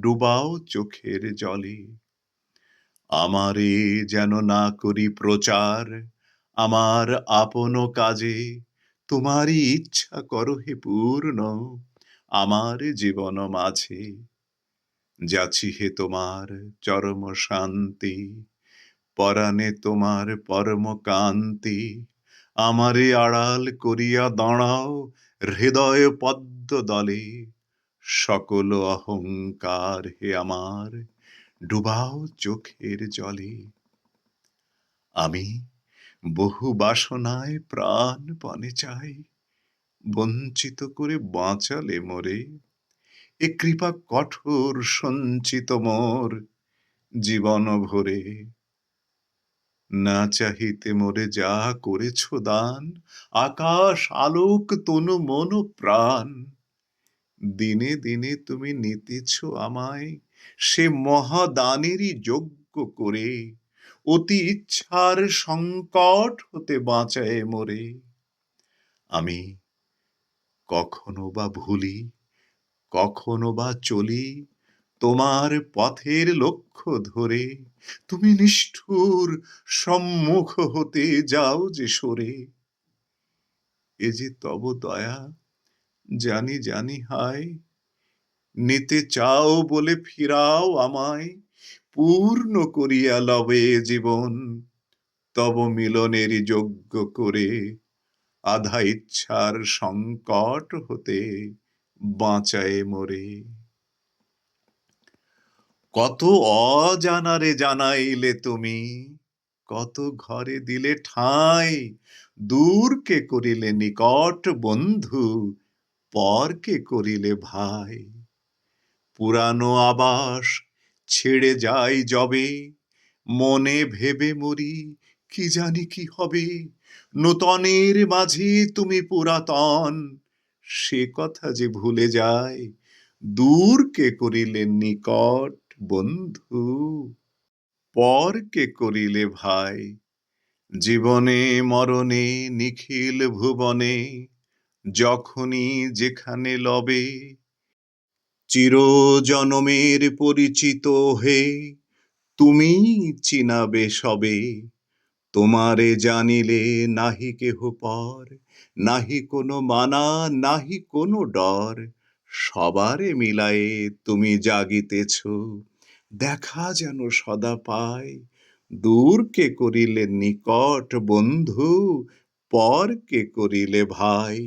ডুবাও চোখের জলে। আমারে যেন না করি প্রচার, আমার আপন কাজে, তোমারই ইচ্ছা করো হে পূর্ণ, আমার জীবন মাঝে। যাছি হে তোমার চরম শান্তি, পরাণে তোমার পরম কান্তি। আমারে আড়াল করিয়া দাঁড়াও হৃদয় পদ্ম দলে সকল অহংকার হে আমার, ডুবাও চোখের জলে। আমি বহু বাসনায় প্রাণ প্রাণপণে চাই, বঞ্চিত করে বাঁচালে মোরে। এ কৃপা কঠোর সঞ্চিত মোর জীবন ভরে। না চাহিতে মোরে যা করেছ দান, আকাশ আলোক তনু মন প্রাণ। দিনে দিনে তুমি নিতেছ আমায় সে মহাদানেরই যোগ্য করে। অতি ইচ্ছার সংকট হতে বাঁচায় মোরে। আমি কখনো বা ভুলি, কখনো বা চলি তোমার পথের লক্ষ্য ধরে। তুমি নিষ্ঠুর সম্মুখ হতে যাও যে সরে। এ যে তব দয়া জানি জানি হায় নিতে চাও বলে ফিরাও আমায়, পূর্ণ করিয়া লবে জীবন। তব মিলনের যোগ্য করে আধা ইচ্ছার সংকট হতে বাঁচায় মরে। কত অজানারে জানাইলে তুমি, কত ঘরে দিলে ঠাঁই, দূরকে করিলে নিকট বন্ধু পরকে করিলে ভাই? পুরানো আবাস ছেড়ে যাই যবে, মনে ভেবে মরি কি জানি কি হবে? নূতনের মাঝে তুমি পুরাতন, সে কথা যে ভুলে যায় দূরকে করিলে নিকট বন্ধু? পরকে করিলে ভাই? জীবনে, মরণে, নিখিল ভুবনে যখনই যেখানে লবে চির জনমের পরিচিত হে তুমি চিনাবে সবে। তোমারে জানিলে নাহি কেহ পর, নাহি কোনো মানা, নাহি কোনো ডর। সবারে মিলায়ে তুমি জাগিতেছ, দেখা যেন সদা পায়। দূরকে করিলে নিকট বন্ধু পরকে করিলে ভাই।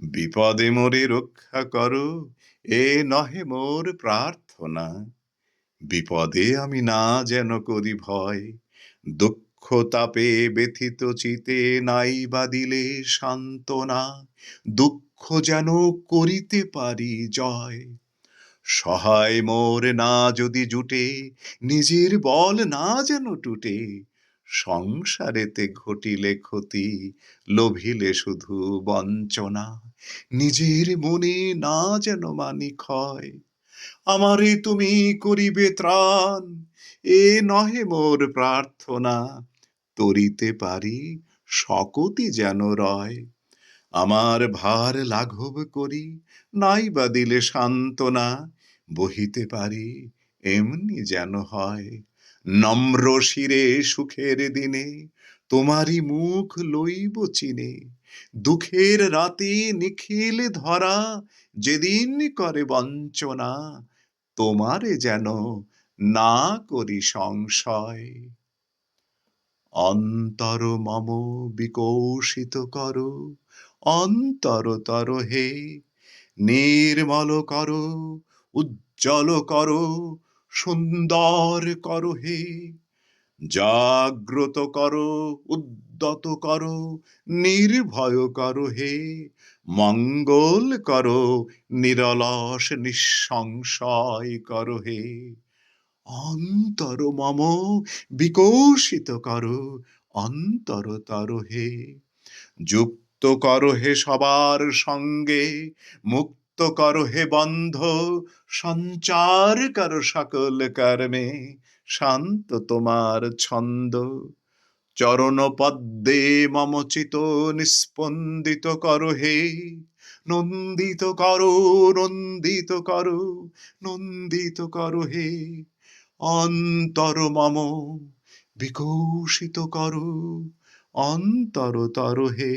বিপদে মোরে রক্ষা করো, এ নহে মোর প্রার্থনা। বিপদে আমি না যেন করি ভয়, দুঃখ তাপে ব্যথিত চিতে নাই বা দিলে সান্ত্বনা, দুঃখ যেন করিতে পারি জয়। সহায় মোর না যদি জুটে, নিজের বল না যেন টুটে সংসারেতে ঘটিলে ক্ষতি, লোভিলে শুধু বঞ্চনা। নিজের মনে না যেন মানি ক্ষয় আমারে তুমি করিবে ত্রাণ। এ নহে মোর প্রার্থনা, তরিতে পারি শকতি যেন রয়। আমার ভার লাঘব করি নাই বা দিলে সান্ত্বনা, বহিতে পারি এমনি যেন হয়। নম্র শিরে সুখের দিনে, তোমারই মুখ লইব চিনে। দুঃখের রাতে নিখিল ধরা, যেদিন করে বঞ্চনা, তোমারে যেন না করি সংশয়। অন্তর মম বিকশিত করো অন্তরতর হে, নির্মল করো, উজ্জ্বল করো সুন্দর করো হে, জাগ্রত কর, উদ্যত করো, নির্ভয় করো হে, মঙ্গল করো, নিরলস নিঃসংশয় করো হে, অন্তর মম বিকশিত করো অন্তরতর হে, যুক্ত করো হে সবার সঙ্গে, মুক্ত করো হে বন্ধ, সঞ্চার করো সকল কর্মে, শান্ত তোমার ছন্দ। চরণ পদ্মে মম চিত নিস্পন্দিত করো হে, নন্দিত করো নন্দিত করো নন্দিত করো হে। অন্তর মম বিকশিত করো অন্তরতর হে।